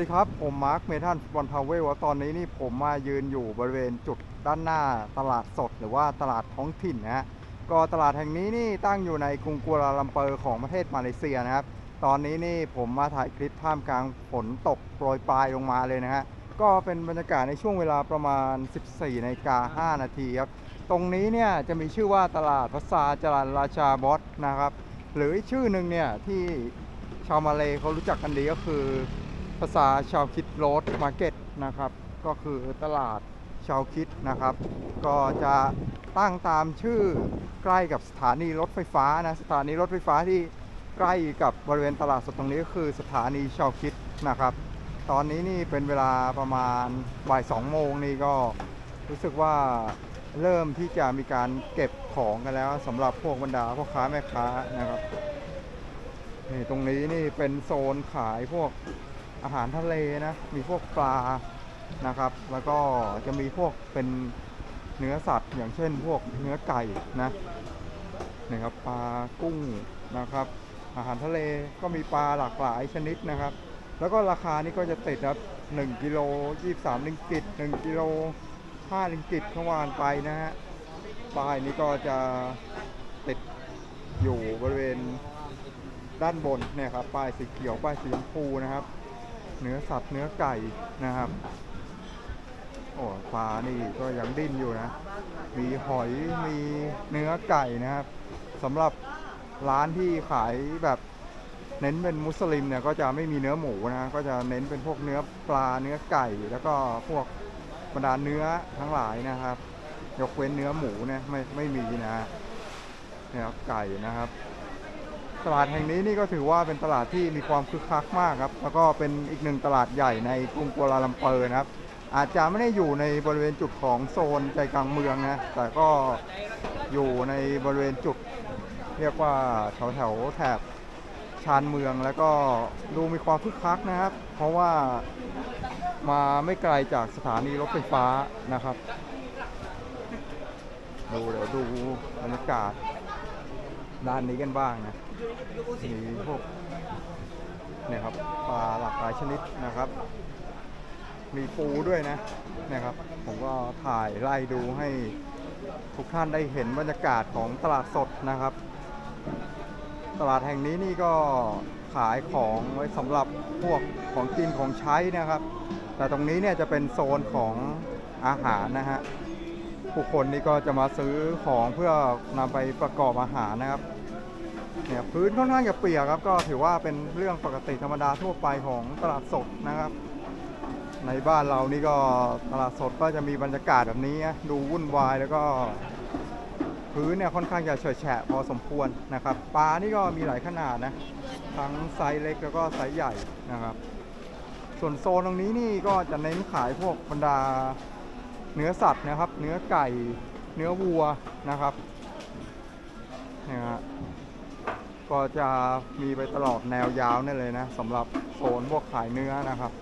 ดีครับ ผมมาร์คเมทันฟุตบอลทาวเวลตอนนี้นี่ผมมายืนอยู่บริเวณจุดด้านหน้าตลาดสดหรือว่าตลาดท้องถิ่นนะฮะก็ตลาดแห่งนี้นี่ตั้งอยู่ในกรุงกัวลาลัมเปอร์ของประเทศมาเลเซียนะครับ ตอนนี้นี่ผมมาถ่ายคลิปท่ามกลางฝนตกโปรยปลายลงมาเลยนะฮะก็เป็นบรรยากาศในช่วงเวลาประมาณ 14นาฬิกา5นาทีครับ ตรงนี้เนี่ยจะมีชื่อว่าตลาดพัสซาจรันราชาบอสนะครับ หรือชื่อหนึ่งเนี่ยที่ชาวมาเลเขารู้จักกันดีก็คือ ภาษาชาวคิดโรดมาร์เก็ตนะครับ ก็คือตลาดชาวคิดนะครับ ก็จะตั้งตามชื่อใกล้กับสถานีรถไฟฟ้านะสถานีรถไฟฟ้าที่ใกล้กับบริเวณตลาดสดตรงนี้ก็คือสถานีชาวคิดนะครับ ตอนนี้นี่เป็นเวลาประมาณบ่ายสองโมงนี่ก็รู้สึกว่าเริ่มที่จะมีการเก็บของกันแล้วสำหรับพวกบรรดาพ่อค้าแม่ค้านะครับนี่ตรงนี้นี่เป็นโซนขายพวก อาหารทะเลนะ มีพวกปลานะครับ แล้วก็จะมีพวกเป็นเนื้อสัตว์อย่างเช่นพวกเนื้อไก่นะนี่ครับปลากุ้งนะครับ อาหารทะเลก็มีปลาหลากหลายชนิดนะครับ แล้วก็ราคานี่ก็จะติดครับ1กิโล23ลิงกิต1กิโล5ลิงกิตเข้าวานไปนะฮะป้ายนี้ก็จะติดอยู่บริเวณด้านบนเนี่ยครับป้ายสีเขียวป้ายสีชมพูนะครับ เนื้อสัตว์เนื้อไก่นะครับ โอ้ปลานี่ก็ยังดิ้นอยู่นะ มีหอยมีเนื้อไก่นะครับสำหรับร้านที่ขายแบบเน้นเป็นมุสลิมเนี่ยก็จะไม่มีเนื้อหมูนะก็จะเน้นเป็นพวกเนื้อปลาเนื้อไก่ แล้วก็พวกบรรดาเนื้อทั้งหลายนะครับ ยกเว้นเนื้อหมูเนี่ยไม่ไม่มีนะเนี่ครับไก่นะครับ ตลาดแห่งนี้นี่ก็ถือว่าเป็นตลาดที่มีความคึกคักมากครับ แล้วก็เป็นอีกหนึ่งตลาดใหญ่ในกรุงกัวลาลัมเปอร์นะครับ อาจจะไม่ได้อยู่ในบริเวณจุดของโซนใจกลางเมืองนะ แต่ก็อยู่ในบริเวณจุดเรียกว่าแถวแถวแถบชานเมืองแล้วก็ดูมีความคึกคักนะครับ เพราะว่ามาไม่ไกลจากสถานีรถไฟฟ้านะครับ ดูเดี๋ยวดูบรรยากาศ ด้านนี้กันบ้างนะมีพวกเนี่ยครับปลาหลากหลายชนิดนะครับ มีปูด้วยนะเนี่ยครับ ผมก็ถ่ายไล่ดูให้ทุกท่านได้เห็นบรรยากาศของตลาดสดนะครับ ตลาดแห่งนี้นี่ก็ขายของไว้สำหรับพวกของกินของใช้นะครับ แต่ตรงนี้เนี่ยจะเป็นโซนของอาหารนะฮะ ผู้คนนี่ก็จะมาซื้อของเพื่อนำไปประกอบอาหารนะครับเนี่ยพื้นค่อนข้างจะเปียกครับ ก็ถือว่าเป็นเรื่องปกติธรรมดาทั่วไปของตลาดสดนะครับ ในบ้านเรานี่ก็ตลาดสดก็จะมีบรรยากาศแบบนี้ดูวุ่นวายแล้วก็ พื้นเนี่ยค่อนข้างจะเฉอะแฉะพอสมควรนะครับปลานี่ก็มีหลายขนาดนะทั้งไซส์เล็กแล้วก็ไซส์ใหญ่นะครับ ส่วนโซนตรงนี้นี่ก็จะเน้นขายพวกบรรดา เนื้อสัตว์นะครับ เนื้อไก่ เนื้อวัวนะครับเนี่ยฮะก็จะมีไปตลอดแนวยาวนี่เลยนะสำหรับโซนพวกขายเนื้อนะครับ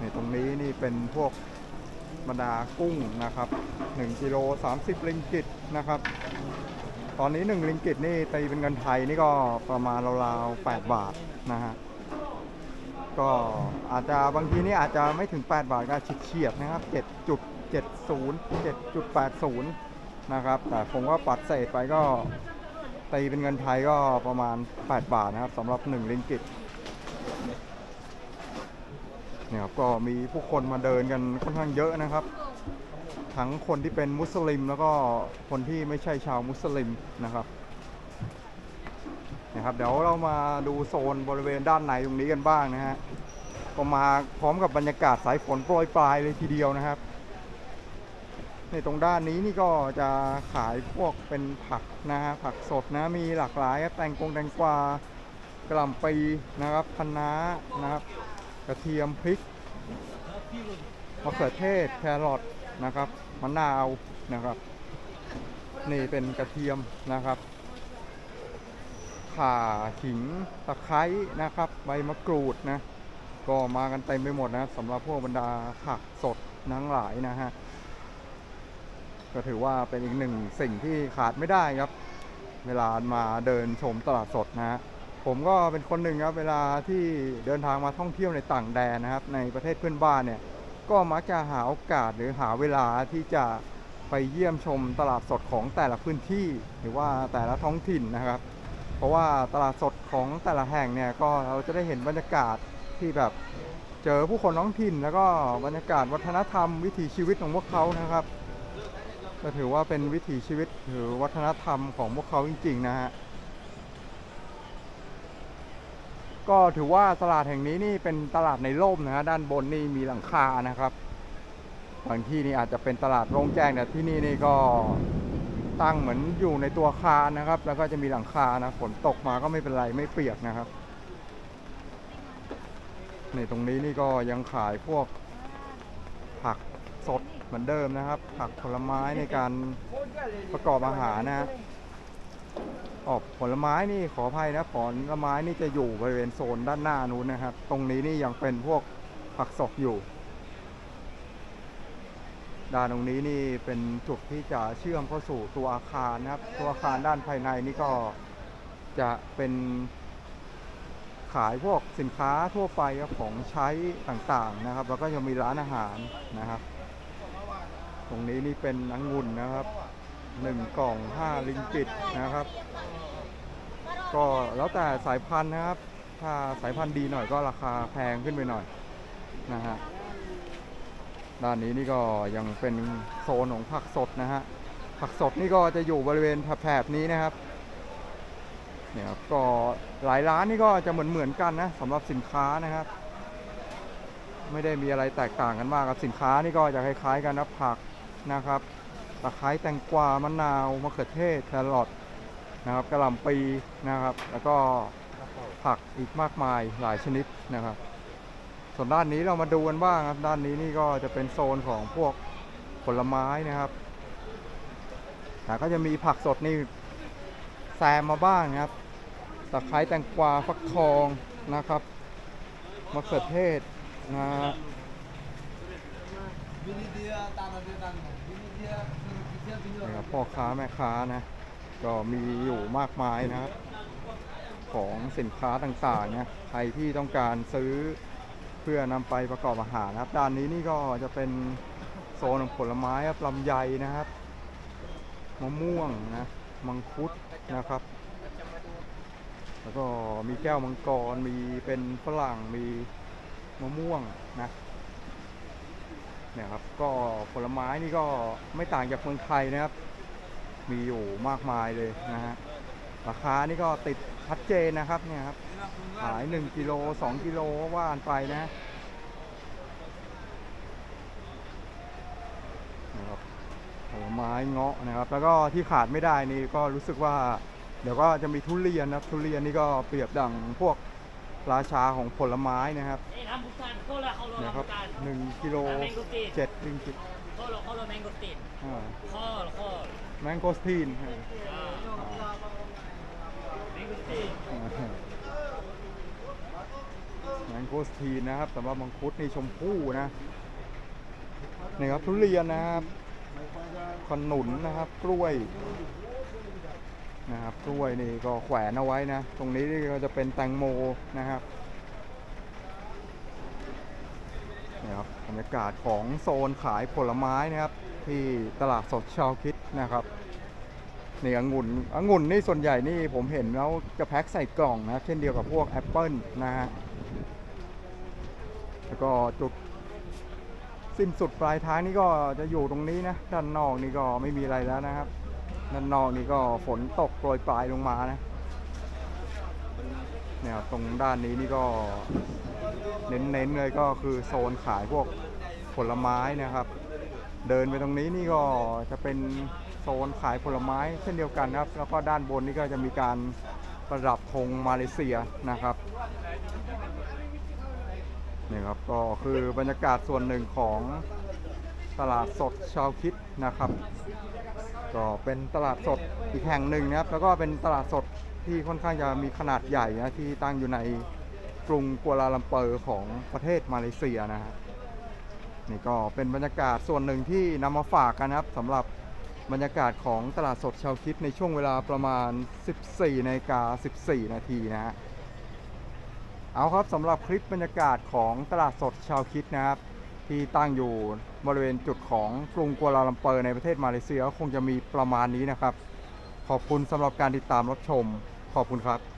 นี่ตรงนี้นี่เป็นพวกบรรดากุ้งนะครับ1กิโล30ลิงกิตนะครับ ตอนนี้ 1 ลิงกิตนี่ตีเป็นเงินไทยนี่ก็ประมาณราวๆ8บาทนะฮะ ก็อาจจะบางทีนี่อาจจะไม่ถึง 8 บาทก็เฉียดๆนะครับ 7.70 7.80 นะครับ แต่ผมก็ปัดเศษไปก็ตีเป็นเงินไทยก็ประมาณ 8 บาทนะครับสำหรับ 1 ลิงกิตเนี่ยครับก็มีผู้คนมาเดินกันค่อนข้างเยอะนะครับ ทั้งคนที่เป็นมุสลิมแล้วก็คนที่ไม่ใช่ชาวมุสลิมนะครับ นะครับเดี๋ยวเรามาดูโซนบริเวณด้านในตรงนี้กันบ้างนะฮะก็มาพร้อมกับบรรยากาศสายฝนโปรยปลายเลยทีเดียวนะครับ ในตรงด้านนี้นี่ก็จะขายพวกเป็นผักนะฮะผักสดนะมีหลากหลายแตงกงแตงกวากระหล่ำปีนะครับคะน้านะครับ กระเทียมพริกมะเขือเทศแครอทนะครับมะนาวนะครับ นี่เป็นกระเทียมนะครับ ข่าขิงตะไคร้นะครับ ใบมะกรูดนะก็มากันเต็มไปหมดนะสำหรับพวกบรรดาผักสดทั้งหลายนะฮะก็ถือว่าเป็นอีกหนึ่งสิ่งที่ขาดไม่ได้ครับ เวลามาเดินชมตลาดสดนะฮะผมก็เป็นคนหนึ่งครับเวลาที่เดินทางมาท่องเที่ยวในต่างแดนนะครับ ในประเทศเพื่อนบ้านเนี่ย ก็มักจะหาโอกาสหรือหาเวลาที่จะไปเยี่ยมชมตลาดสดของแต่ละพื้นที่ หรือว่าแต่ละท้องถิ่นนะครับ เพราะว่าตลาดสดของแต่ละแห่งเนี่ยก็เราจะได้เห็นบรรยากาศที่แบบเจอผู้คนท้องถิ่น แล้วก็บรรยากาศวัฒนธรรม วิถีชีวิตของพวกเขานะครับก็ถือว่าเป็นวิถีชีวิตหรือวัฒนธรรมของพวกเขาจริง ๆ นะฮะก็ถือว่าตลาดแห่งนี้นี่เป็นตลาดในร่มนะฮะด้านบนนี่มีหลังคานะครับบางที่นี่อาจจะเป็นตลาดโล่งแจ้งแต่ที่นี่นี่ก็ ตั้งเหมือนอยู่ในตัวอาคารนะครับ แล้วก็จะมีหลังคานะฝนตกมาก็ไม่เป็นไรไม่เปียกนะครับนี่ตรงนี้นี่ก็ยังขายพวกผักสดเหมือนเดิมนะครับ ผักผลไม้ในการประกอบอาหารนะฮะออกผลไม้นี่ขออภัยนะผลไม้นี่จะอยู่บริเวณโซนด้านหน้านู้นนะครับ ตรงนี้นี่ยังเป็นพวกผักสดอยู่ ด้านตรงนี้นี่เป็นจุดที่จะเชื่อมเข้าสู่ตัวอาคารนะครับ ตัวอาคารด้านภายในนี่ก็จะเป็นขายพวกสินค้าทั่วไปของใช้ต่างๆนะครับ แล้วก็ยังมีร้านอาหารนะครับ ตรงนี้นี่เป็นองุ่นนะครับหนึ่งกล่องห้าลิงกิตนะครับ ก็แล้วแต่สายพันธุ์นะครับ ถ้าสายพันธุ์ดีหน่อยก็ราคาแพงขึ้นไปหน่อยนะฮะ ด้านนี้นี่ก็ยังเป็นโซนของผักสดนะฮะ ผักสดนี่ก็จะอยู่บริเวณแถบนี้นะครับ เนี่ยครับก็หลายร้านนี่ก็จะเหมือนเหมือนๆกันนะสำหรับสินค้านะครับ ไม่ได้มีอะไรแตกต่างกันมากครับสินค้านี่ก็จะคล้าย ๆ กันนะผักนะครับตะไคร้แตงกวามะนาวมะเขือเทศแครอทนะครับกระหล่ำปีนะครับ แล้วก็ผักอีกมากมายหลายชนิดนะครับ ส่วนด้านนี้เรามาดูกันบ้างครับ ด้านนี้นี่ก็จะเป็นโซนของพวกผลไม้นะครับแต่ก็จะมีผักสดนี่แซมมาบ้างครับ ตะไคร้แตงกวาฟักทองนะครับ มะเขือเทศนะฮะนะครับพ่อค้าแม่ค้านะ ก็มีอยู่มากมายนะครับ ของสินค้าต่างๆนะ ใครที่ต้องการซื้อ พื่อนำไปประกอบอาหารนะครับ ด้านนี้นี่ก็จะเป็นโซนของผลไม้ครับลำไยนะครับมะม่วงนะมังคุดนะครับ แล้วก็มีแก้วมังกรมีเป็นฝรั่งมีมะม่วงนะเนี่ยครับก็ผลไม้นี่ก็ไม่ต่างจากเมืองไทยนะครับ มีอยู่มากมายเลยนะฮะราคานี่ก็ติดชัดเจนนะครับเนี่ยครับ ขาย 1กิโล2กิโลว่านไปนะนะครับผลไม้เงาะนะครับ แล้วก็ที่ขาดไม่ได้นี่ก็รู้สึกว่า เดี๋ยวก็จะมีทุเรียนนะครับทุเรียนนี่ก็เปรียบดังพวกราชาของผลไม้นะครับ Eh, rambutan. Kau lah kau นะ lah ครับ rambutan. หนึ่งกิโลเจ็ดลิงกิต Kau lah kau lah mangosteen. อ่า Kau kau. แมงโกสตีน Ah, mangosteen. แมงโกสตีนนะครับแต่ว่ามังคุดนี่ชมพู่นะนี่ครับทุเรียนนะครับขนุนนะครับกล้วยนะครับกล้วยนี่ก็แขวนเอาไว้นะ ตรงนี้ก็จะเป็นแตงโมนะครับนี่ครับบรรยากาศของโซนขายผลไม้นะครับ ที่ตลาดสดชาวคิดนะครับนี่องุ่นองุ่นนี่ส่วนใหญ่นี่ผมเห็นแล้วจะแพ็คใส่กล่องนะ เช่นเดียวกับพวกแอปเปิลนะฮะ แล้วก็จุดสิ้นสุดปลายทางนี่ก็จะอยู่ตรงนี้นะ ด้านนอกนี่ก็ไม่มีอะไรแล้วนะครับ ด้านนอกนี่ก็ฝนตกโปรยปลายลงมานะเนี่ยตรงด้านนี้นี่ก็เน้นๆเลยก็คือโซนขายพวกผลไม้นะครับ เดินไปตรงนี้นี่ก็จะเป็นโซนขายผลไม้เช่นเดียวกันครับ แล้วก็ด้านบนนี่ก็จะมีการประดับธงมาเลเซียนะครับ นี่ครับก็คือบรรยากาศส่วนหนึ่งของตลาดสดชาวคิดนะครับ ก็เป็นตลาดสดอีกแห่งหนึ่งนะครับ แล้วก็เป็นตลาดสดที่ค่อนข้างจะมีขนาดใหญ่นะที่ตั้งอยู่ในกรุงกัวลาลัมเปอร์ของประเทศมาเลเซียนะฮะนี่ก็เป็นบรรยากาศส่วนหนึ่งที่นำมาฝากกันนะครับสำหรับบรรยากาศของตลาดสดชาวคิดในช่วงเวลาประมาณ 14นาฬิกา14 นาทีนะฮะ เอาครับสำหรับคลิปบรรยากาศของตลาดสดชาวคิดนะครับ ที่ตั้งอยู่บริเวณจุดของกรุงกัวลาลัมเปอร์ในประเทศมาเลเซียคงจะมีประมาณนี้นะครับ ขอบคุณสำหรับการติดตามรับชม ขอบคุณครับ